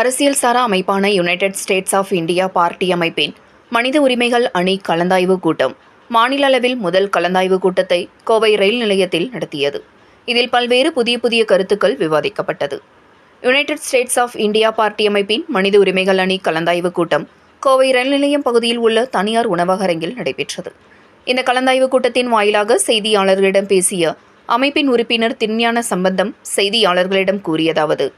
அரசியல் சாரா அமைப்பான United States of India party அமைப்பின் மனித உரிமைகள் அணி கலந்தாய்வு கூட்டம். மாநில அளவில் முதல் கலந்தாய்வு கூட்டத்தை கோவை ரயில் நிலையத்தில் நடத்தியது. இதில் பல்வேறு புதிய புதிய கருத்துக்கள் விவாதிக்கப்பட்டது. United States of India party அமைப்பின் மனித உரிமைகள் அணி கலந்தாய்வு கூட்டம் கோவை ரயில் நிலையம் பகுதியில் உள்ள தனியார் உணவகரங்கில் நடைபெற்றது. இந்த கலந்தாய்வு கூட்டத்தின் வாயிலாக செய்தியாளர்களிடம் பேசிய அமைப்பின் உறுப்பினர் திருஞான சம்பந்தம் செய்தியாளர்களிடம் கூறியதாவது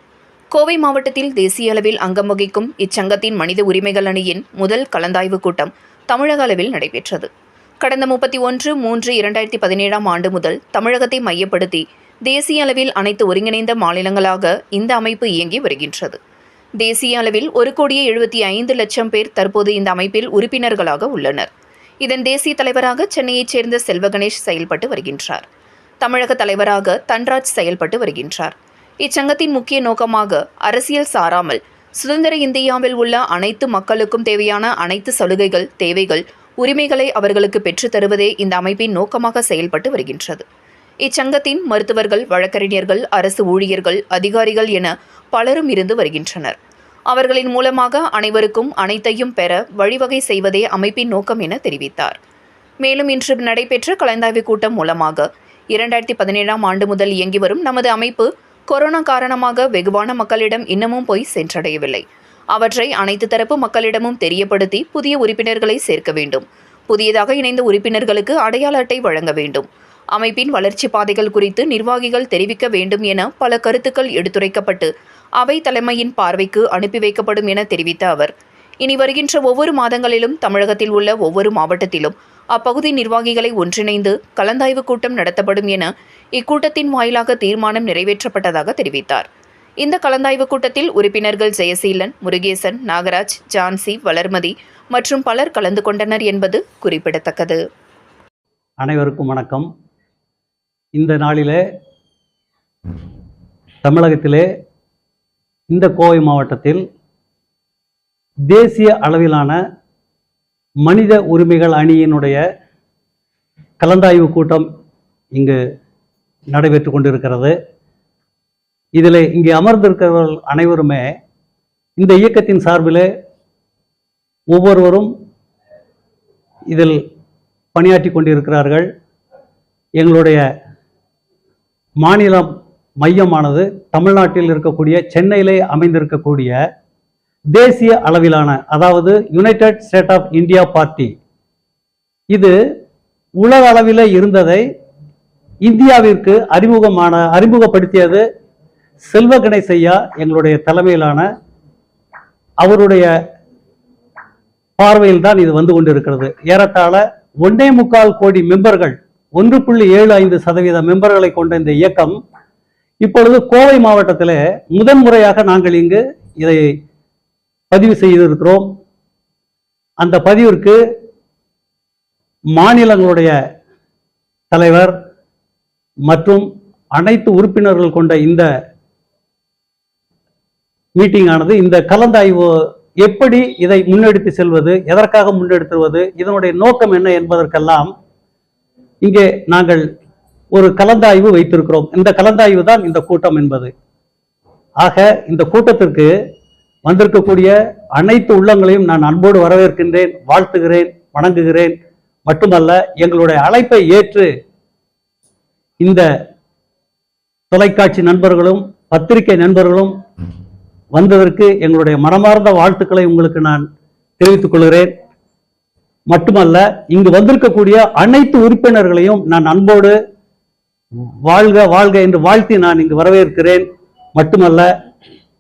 கோவை மாவட்டத்தில் தேசிய அளவில் அங்கம் வகிக்கும் இச்சங்கத்தின் மனித உரிமைகள் அணியின் முதல் கலந்தாய்வு கூட்டம் தமிழக அளவில் நடைபெற்றது. கடந்த முப்பத்தி ஒன்று மூன்று இரண்டாயிரத்தி பதினேழாம் ஆண்டு முதல் தமிழகத்தை மையப்படுத்தி தேசிய அளவில் அனைத்து ஒருங்கிணைந்த மாநிலங்களாக இந்த அமைப்பு இயங்கி வருகின்றது. தேசிய அளவில் ஒரு கோடியே எழுபத்தி ஐந்து லட்சம் பேர் தற்போது இந்த அமைப்பில் உறுப்பினர்களாக உள்ளனர். இதன் தேசிய தலைவராக சென்னையைச் சேர்ந்த செல்வகணேஷ் செயல்பட்டு வருகின்றார். தமிழக தலைவராக தன்ராஜ் செயல்பட்டு வருகின்றார். இச்சங்கத்தின் முக்கிய நோக்கமாக அரசியல் சாராமல் சுதந்திர இந்தியாவில் உள்ள அனைத்து மக்களுக்கும் தேவையான அனைத்து சலுகைகள் தேவைகள் உரிமைகளை அவர்களுக்கு பெற்றுத் தருவதே இந்த அமைப்பின் நோக்கமாக செயல்பட்டு வருகின்றது. இச்சங்கத்தின் மருத்துவர்கள் வழக்கறிஞர்கள் அரசு ஊழியர்கள் அதிகாரிகள் என பலரும் இருந்து வருகின்றனர். அவர்களின் மூலமாக அனைவருக்கும் அனைத்தையும் பெற வழிவகை செய்வதே அமைப்பின் நோக்கம் என தெரிவித்தார். மேலும் இன்று நடைபெற்ற கலந்தாய்வு கூட்டம் மூலமாக இரண்டாயிரத்தி பதினேழாம் ஆண்டு முதல் இயங்கி வரும் நமது அமைப்பு கொரோனா காரணமாக வெகுவான மக்களிடம் இன்னமும் போய் சென்றடையவில்லை. அவற்றை அனைத்து தரப்பு மக்களிடமும் தெரியப்படுத்தி புதிய உறுப்பினர்களை சேர்க்க வேண்டும். புதியதாக இணைந்த உறுப்பினர்களுக்கு அடையாள அட்டை வழங்க வேண்டும். அமைப்பின் வளர்ச்சி பாதைகள் குறித்து நிர்வாகிகள் தெரிவிக்க வேண்டும் என பல கருத்துக்கள் எடுத்துரைக்கப்பட்டு அவை தலைமையின் பார்வைக்கு அனுப்பி வைக்கப்படும் என தெரிவித்த அவர் இனி வருகின்ற ஒவ்வொரு மாதங்களிலும் தமிழகத்தில் உள்ள ஒவ்வொரு மாவட்டத்திலும் அப்பகுதி நிர்வாகிகளை ஒன்றிணைந்து கலந்தாய்வு கூட்டம் நடத்தப்படும் என இக்கூட்டத்தின் வாயிலாக தீர்மானம் நிறைவேற்றப்பட்டதாக தெரிவித்தார். இந்த கலந்தாய்வு கூட்டத்தில் உறுப்பினர்கள் ஜெயசீலன் முருகேசன் நாகராஜ் ஜான்சி வளர்மதி மற்றும் பலர் கலந்து கொண்டனர் என்பது குறிப்பிடத்தக்கது. அனைவருக்கும் வணக்கம். இந்த நாளிலே தமிழகத்திலே இந்த கோவை மாவட்டத்தில் தேசிய அளவிலான மனித உரிமைகள் அணியினுடைய கலந்தாய்வு கூட்டம் இங்கு நடைபெற்று கொண்டிருக்கிறது. இதில் இங்கே அமர்ந்திருக்கிறவர்கள் அனைவருமே இந்த இயக்கத்தின் சார்பிலே ஒவ்வொருவரும் இதில் பணியாற்றி கொண்டிருக்கிறார்கள். எங்களுடைய மாநிலம் மையமானது தமிழ்நாட்டில் இருக்கக்கூடிய சென்னையிலே அமைந்திருக்கக்கூடிய தேசிய அளவிலான அதாவது United State of India party இது உலக அளவில் இருந்ததை இந்தியாவிற்கு அறிமுகமான அறிமுகப்படுத்தியது செல்வ கணேசையா எங்களுடைய தலைமையிலான அவருடைய பார்வையில் தான் இது வந்து கொண்டிருக்கிறது. ஏறத்தாழ ஒன்னே முக்கால் கோடி மெம்பர்கள் ஒன்று புள்ளி ஏழு ஐந்து சதவீத மெம்பர்களை கொண்ட இந்த இயக்கம் இப்பொழுது கோவை மாவட்டத்தில் முதன்முறையாக நாங்கள் இங்கு இதை பதிவு செய்திருக்கிறோம். அந்த பதிவிற்கு மாநிலங்களுடைய தலைவர் மற்றும் அனைத்து உறுப்பினர்கள் கொண்ட இந்த மீட்டிங் ஆனது இந்த கலந்தாய்வு எப்படி இதை முன்னெடுத்து செல்வது எதற்காக முன்னெடுத்துவது இதனுடைய நோக்கம் என்ன என்பதற்கெல்லாம் இங்கே நாங்கள் ஒரு கலந்தாய்வு வைத்திருக்கிறோம். இந்த கலந்தாய்வு தான் இந்த கூட்டம் என்பது. ஆக இந்த கூட்டத்திற்கு வந்திருக்கக்கூடிய அனைத்து உள்ளங்களையும் நான் அன்போடு வரவேற்கின்றேன் வாழ்த்துகிறேன் வணங்குகிறேன். மட்டுமல்ல எங்களுடைய அழைப்பை ஏற்று இந்த தொலைக்காட்சி நண்பர்களும் பத்திரிகை நண்பர்களும் வந்ததற்கு எங்களுடைய மனமார்ந்த வாழ்த்துக்களை உங்களுக்கு நான் தெரிவித்துக் கொள்கிறேன். மட்டுமல்ல இங்கு வந்திருக்கக்கூடிய அனைத்து உறுப்பினர்களையும் நான் அன்போடு வாழ்க வாழ்க என்று வாழ்த்தி நான் இங்கு வரவேற்கிறேன். மட்டுமல்ல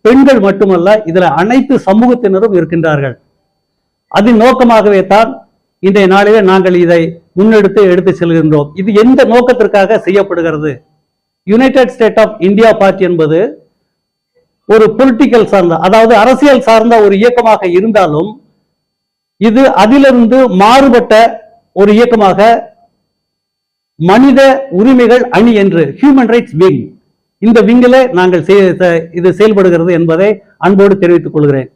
பெண்கள் மட்டுமல்ல இதுல அனைத்து சமூகத்தினரும் இருக்கின்றார்கள். அதன் நோக்கமாகவே தான் இன்றைய நாளிலே நாங்கள் இதை முன்னெடுத்து எடுத்து செல்கின்றோம். இது எந்த நோக்கத்திற்காக செய்யப்படுகிறது? United State of India party என்பது ஒரு பொலிட்டிக்கல் சார்ந்த அதாவது அரசியல் சார்ந்த ஒரு இயக்கமாக இருந்தாலும் இது அதிலிருந்து மாறுபட்ட ஒரு இயக்கமாக மனித உரிமைகள் அணி என்று ஹியூமன் ரைட்ஸ் விங் இந்த விங்கில நாங்கள் இது செயல்படுகிறது என்பதை அன்போடு தெரிவித்துக் கொள்கிறேன்.